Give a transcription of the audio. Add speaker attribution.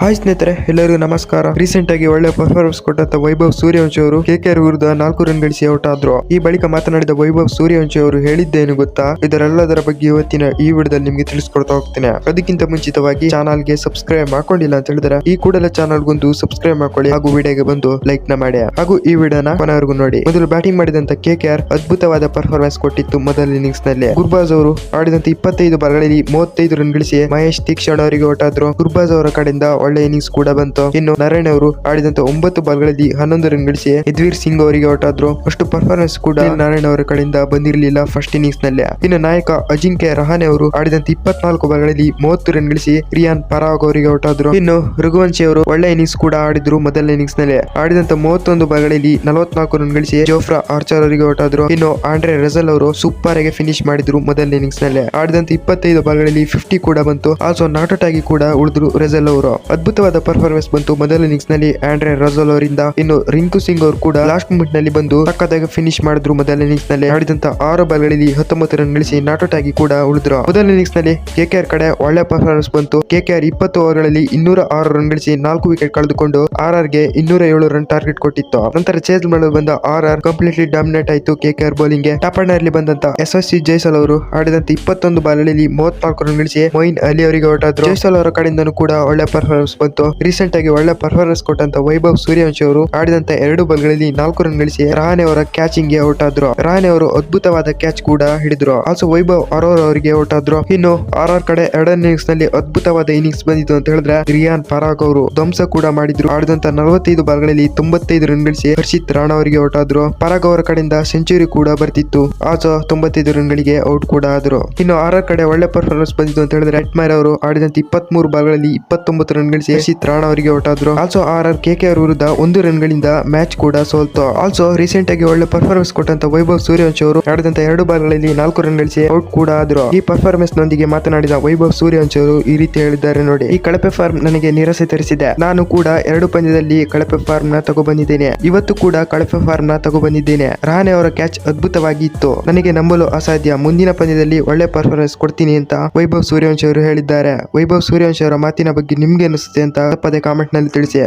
Speaker 1: Hi ಸ್ನೇಹಿತರೆ, ಎಲ್ಲರಿಗೂ ನಮಸ್ಕಾರ. ರೀಸೆಂಟ್ ಆಗಿ ಒಳ್ಳೆ ಪರ್ಫಾರ್ಮೆನ್ಸ್ ಕೊಟ್ಟಂತ ವೈಭವ್ ಸೂರ್ಯವಂಶಿ ಅವರು ಕೆಕೆಆರ್ ವಿರುದ್ಧ ನಾಲ್ಕು ರನ್ ಗಳಿಸಿ ಔಟ್ ಆದ್ರು. ಈ ಬಳಿಕ ಮಾತನಾಡಿದ ವೈಭವ್ ಸೂರ್ಯವಂಶಿ ಅವರು ಹೇಳಿದ್ದೇನು ಗೊತ್ತಾ? ಇದರೆಲ್ಲದರ ಬಗ್ಗೆ ಇವತ್ತಿನ ಈ ವಿಡಿಯೋದಲ್ಲಿ ನಿಮಗೆ ತಿಳಿಸ್ಕೊಡ್ತಾ ಹೋಗ್ತೇನೆ. ಅದಕ್ಕಿಂತ ಮುಂಚಿತವಾಗಿ ಚಾನಲ್ಗೆ ಸಬ್ಸ್ಕ್ರೈಬ್ ಮಾಡ್ಕೊಂಡಿಲ್ಲ ಅಂತ ಹೇಳಿದ್ರೆ, ಈ ಕೂಡಲೇ ಚಾನಲ್ಗೊಂದು ಸಬ್ಸ್ಕ್ರೈಬ್ ಮಾಡ್ಕೊಳ್ಳಿ. ಹಾಗೂ ವಿಡಿಯೋಗೆ ಬಂದು ಲೈಕ್ನ ಮಾಡಿ. ಹಾಗೂ ಈ ವಿಡಿಯೋನ ಕೊನೆವರೆಗೂ ನೋಡಿ. ಮೊದಲು ಬ್ಯಾಟಿಂಗ್ ಮಾಡಿದಂತ ಕೆಕೆಆರ್ ಅದ್ಭುತವಾದ ಪರ್ಫಾರ್ಮೆನ್ಸ್ ಕೊಟ್ಟಿತ್ತು ಮೊದಲ ಇನ್ನಿಂಗ್ಸ್ನಲ್ಲಿ. ಗುರ್ಬಾಜ್ ಅವರು ಆಡಿದಂತ ಇಪ್ಪತ್ತೈದು ಬಾಲ್ಗಳಲ್ಲಿ ಮೂವತ್ತೈದು ರನ್ ಗಳಿಸಿ ಮಹೇಶ್ ತೀಕ್ಷಣ ಅವರಿಗೆ ಔಟ್ ಆದ್ರು. ಗುರ್ಬಾಜ್ ಅವರ ಕಡೆಯಿಂದ ಒಳ್ಳೆ ಇನ್ನಿಂಗ್ಸ್ ಕೂಡ ಬಂತು. ಇನ್ನು ನಾರಾಯಣ್ ಅವರು ಆಡಿದಂತ ಒಂಬತ್ತು ಬಾಲ್ಗಳಲ್ಲಿ ಹನ್ನೊಂದು ರನ್ ಗಳಿಸಿ ಯದ್ವೀರ್ ಸಿಂಗ್ ಅವರಿಗೆ ಔಟ್ ಆದ್ರು ಅಷ್ಟು ಪರ್ಫಾರ್ಮೆನ್ಸ್ ಕೂಡ ನಾರಾಯಣ್ ಅವರ ಕಡೆಯಿಂದ ಬಂದಿರಲಿಲ್ಲ ಫಸ್ಟ್ ಇನ್ನಿಂಗ್ಸ್ನಲ್ಲಿ. ಇನ್ನು ನಾಯಕ ಅಜಿಂಕ್ಯ ರಹಾನೆ ಅವರು ಆಡಿದಂತ ಇಪ್ಪತ್ನಾಲ್ಕು ಬಾಲ್ಗಳಲ್ಲಿ ಮೂವತ್ತು ರನ್ ಗಳಿಸಿ ರಿಯಾನ್ ಪರಾಗ್ ಅವರಿಗೆ ಔಟ್ ಆದ್ರು ಇನ್ನು ರಘುವಂಶಿ ಅವರು ಒಳ್ಳೆ ಇನ್ನಿಂಗ್ಸ್ ಕೂಡ ಆಡಿದ್ರು ಮೊದಲ ಇನ್ನಿಂಗ್ಸ್ನಲ್ಲಿ. ಆಡಿದಂತ ಮೂವತ್ತೊಂದು ಬಾಲ್ಗಳಲ್ಲಿ ನಲವತ್ನಾಲ್ಕು ರನ್ ಗಳಿಸಿ ಜೋಫ್ರಾ ಆರ್ಚರ್ ಅವರಿಗೆ ಔಟ್ ಆದ್ರು ಇನ್ನು ಆಂಡ್ರೆ ರೆಸಲ್ ಅವರು ಸೂಪರ್ ಆಗಿ ಫಿನಿಶ್ ಮಾಡಿದ್ರು ಮೊದಲ ಇನ್ನಿಂಗ್ಸ್ನಲ್ಲಿ. ಆಡಿದಂತ ಇಪ್ಪತ್ತೈದು ಬಾಲ್ಗಳಲ್ಲಿ ಫಿಫ್ಟಿ ಕೂಡ ಬಂತು. ಆಲ್ಸೋ ನಾಟ್ ಔಟ್ ಆಗಿ ಕೂಡ ಉಳಿದ್ರು ರೆಸಲ್ ಅವರು. ಅದ್ಭುತವಾದ ಪರ್ಫಾರ್ಮೆನ್ಸ್ ಬಂತು. ಮೊದಲ ಇನ್ನಿಂಗ್ಸ್ನಲ್ಲಿ ಆಂಡ್ರೆ ರಜೋಲ್ ಅವರಿಂದ ಇನ್ನು ರಿಂಕು ಸಿಂಗ್ ಅವರು ಕೂಡ ಲಾಸ್ಟ್ ಮೂಮೆಂಟ್ನಲ್ಲಿ ಬಂದು ಸಕ್ಕತ್ತಾಗಿ ಫಿನಿಶ್ ಮಾಡಿದ್ರು ಮೊದಲ ಇನ್ನಿಂಗ್ಸ್ನಲ್ಲಿ. ಆಡಿದಂತ ಆರು ಬಾಲ್ಗಳಲ್ಲಿ ಹತ್ತೊಂಬತ್ತು ರನ್ ಗಳಿಸಿ ನಾಟ್ ಔಟ್ ಆಗಿ ಕೂಡ ಉಳಿದ್ರು. ಮೊದಲ ಇನ್ನಿಂಗ್ಸ್ನಲ್ಲಿ ಕೆಕೆಆರ್ ಕಡೆ ಒಳ್ಳೆ ಪರ್ಫಾರ್ಮೆನ್ಸ್ ಬಂತು. ಕೆಕೆಆರ್ ಇಪ್ಪತ್ತು ಓವರ್ಗಳಲ್ಲಿ ಇನ್ನೂರ ಆರು ರನ್ ಗಳಿಸಿ ನಾಲ್ಕು ವಿಕೆಟ್ ಕಳೆದುಕೊಂಡು ಆರ್ ಆರ್ಗೆ ಇನ್ನೂರ ಏಳು ರನ್ ಟಾರ್ಗೆಟ್ ಕೊಟ್ಟಿತ್ತು. ನಂತರ ಚೇಸ್ ಮಾಡಲು ಬಂದ ಆರ್ ಆರ್ ಕಂಪ್ಲೀಟ್ಲಿ ಡಾಮಿನೇಟ್ ಆಯಿತು ಕೆಕೆಆರ್ ಬೌಲಿಂಗ್ಗೆ. ಟಾಪ್ ಅಲ್ಲಿ ಬಂದಂತ ಎಸ್ ಎಸ್ ಸಿ ಜೈಸಲ್ ಅವರು ಆಡಿದಂತ ಇಪ್ಪತ್ತೊಂದು ಬಾಲ್ಗಳಲ್ಲಿ ಮೂವತ್ನಾಲ್ಕು ರನ್ ಗಳಿಸಿ ಮೊಯಿನ್ ಅಲಿ ಅವರಿಗೆ ಹೊರಟಾದ್ರು. ಜೈಸಲ್ ಅವರ ಕಡೆಯಿಂದನೂ ಕೂಡ ಒಳ್ಳೆ ಪರ್ಫಾರ್ಮೆನ್ಸ್ ಬಂತು ರೀಸೆಂಟ್ ಆಗಿ ಒಳ್ಳೆ ಪರ್ಫಾರ್ಮೆನ್ಸ್ ಕೊಟ್ಟಂತ ವೈಭವ್ ಸೂರ್ಯವಂಶಿ ಅವರು ಆಡಿದಂತ ಎರಡು ಬಾಲ್ಗಳಲ್ಲಿ ನಾಲ್ಕು ರನ್ ಗಳಿಸಿ ರಹಾನೆ ಅವರ ಕ್ಯಾಚಿಂಗ್ಗೆ ಔಟ್ ಆದ್ರು ರಹಾನೆ ಅವರು ಅದ್ಭುತವಾದ ಕ್ಯಾಚ್ ಕೂಡ ಹಿಡಿದ್ರು. ಆಲ್ಸೋ ವೈಭವ್ ಅರೋರ್ ಅವರಿಗೆ ಔಟ್ ಆದ್ರು ಇನ್ನು ಆರ್ ಕಡೆ ಎರಡನೇ ಇನಿಂಗ್ಸ್ನಲ್ಲಿ ಅದ್ಭುತವಾದ ಇನಿಂಗ್ಸ್ ಬಂದಿತ್ತು ಅಂತ ಹೇಳಿದ್ರೆ ರಿಯಾನ್ ಪರಾಗ್ ಅವರು ಧ್ವಂಸ ಕೂಡ ಮಾಡಿದ್ರು. ಆಡಿದಂತ ನಲವತ್ತೈದು ಬಾಲ್ಗಳಲ್ಲಿ ತೊಂಬತ್ತೈದು ರನ್ ಗಳಿಸಿ ಹರ್ಷಿತ್ ರಾಣಾ ಅವರಿಗೆ ಔಟ್ ಆದ್ರು ಪರಾಗ್ ಅವರ ಕಡೆಯಿಂದ ಸೆಂಚುರಿ ಕೂಡ ಬರ್ತಿತ್ತು. ಆಲ್ಸೋ ತೊಂಬತ್ತೈದು ರನ್ ಗಳಿಗೆ ಔಟ್ ಕೂಡ ಆದ್ರು. ಇನ್ನು ಆರ್ ಆರ್ ಕಡೆ ಒಳ್ಳೆ ಪರ್ಫಾರ್ಮೆನ್ಸ್ ಬಂದಿತ್ತು ಅಂತ ಹೇಳಿದ್ರೆ ಅಟ್ಮೈರ್ ಅವರು ಆಡಿದಂತ ಇಪ್ಪತ್ಮೂರು ಬಾಲ್ಗಳಲ್ಲಿ ಇಪ್ಪತ್ತೊಂಬತ್ತು ರನ್ ಗಳಿಸಿ ಸೇರಿಸಿ ತ್ರಾಣ ಅವರಿಗೆ ಆದ್ರು ಆಲ್ಸೋ ಆರ್ ಆರ್ ಕೆ ವಿರುದ್ಧ ಒಂದು ರನ್ ಗಳಿಂದ ಮ್ಯಾಚ್ ಕೂಡ ಸೋಲ್ತು. ಆಲ್ಸೋ ರೀಸೆಂಟ್ ಆಗಿ ಒಳ್ಳೆ ಪರ್ಫಾರ್ಮೆನ್ಸ್ ಕೊಟ್ಟಂತ ವೈಭವ್ ಸೂರ್ಯವಂಶ್ ಅವರು ಆಡಿದಂತ ಎರಡು ಬಾಲ್ಗಳಲ್ಲಿ ನಾಲ್ಕು ರನ್ ಗಳಿಸಿ ಔಟ್ ಕೂಡ ಆದ್ರು. ಈ ಪರ್ಫಾರ್ಮೆನ್ಸ್ ನೊಂದಿಗೆ ಮಾತನಾಡಿದ ವೈಭವ್ ಸೂರ್ಯವಂಶ್ ಅವರು ಈ ರೀತಿ ಹೇಳಿದ್ದಾರೆ ನೋಡಿ. ಈ ಕಳಪೆ ಫಾರ್ಮ್ ನನಗೆ ನಿರಸೆ ತರಿಸಿದೆ. ನಾನು ಕೂಡ ಎರಡು ಪಂದ್ಯದಲ್ಲಿ ಕಳಪೆ ಫಾರ್ಮ್ನ ತಗೊಬಂದಿದ್ದೇನೆ ಇವತ್ತು ಕೂಡ ಕಳಪೆ ಫಾರ್ಮ್ನ ತಗೊಬಂದಿದ್ದೇನೆ ರಹಾನೆ ಅವರ ಕ್ಯಾಚ್ ಅದ್ಭುತವಾಗಿ ಇತ್ತು. ನನಗೆ ನಂಬಲು ಅಸಾಧ್ಯ. ಮುಂದಿನ ಪಂದ್ಯದಲ್ಲಿ ಒಳ್ಳೆ ಪರ್ಫಾರ್ಮೆನ್ಸ್ ಕೊಡ್ತೀನಿ ಅಂತ ವೈಭವ್ ಸೂರ್ಯವಂಶ್ ಅವರು ಹೇಳಿದ್ದಾರೆ. ವೈಭವ್ ಸೂರ್ಯವಂಶ್ ಅವರ ಮಾತಿನ ಬಗ್ಗೆ ನಿಮ್ಗೆ ಅನಿಸುತ್ತೆ ಅಂತ ಪದೇ ಕಾಮೆಂಟ್ನಲ್ಲಿ ತಿಳಿಸಿ.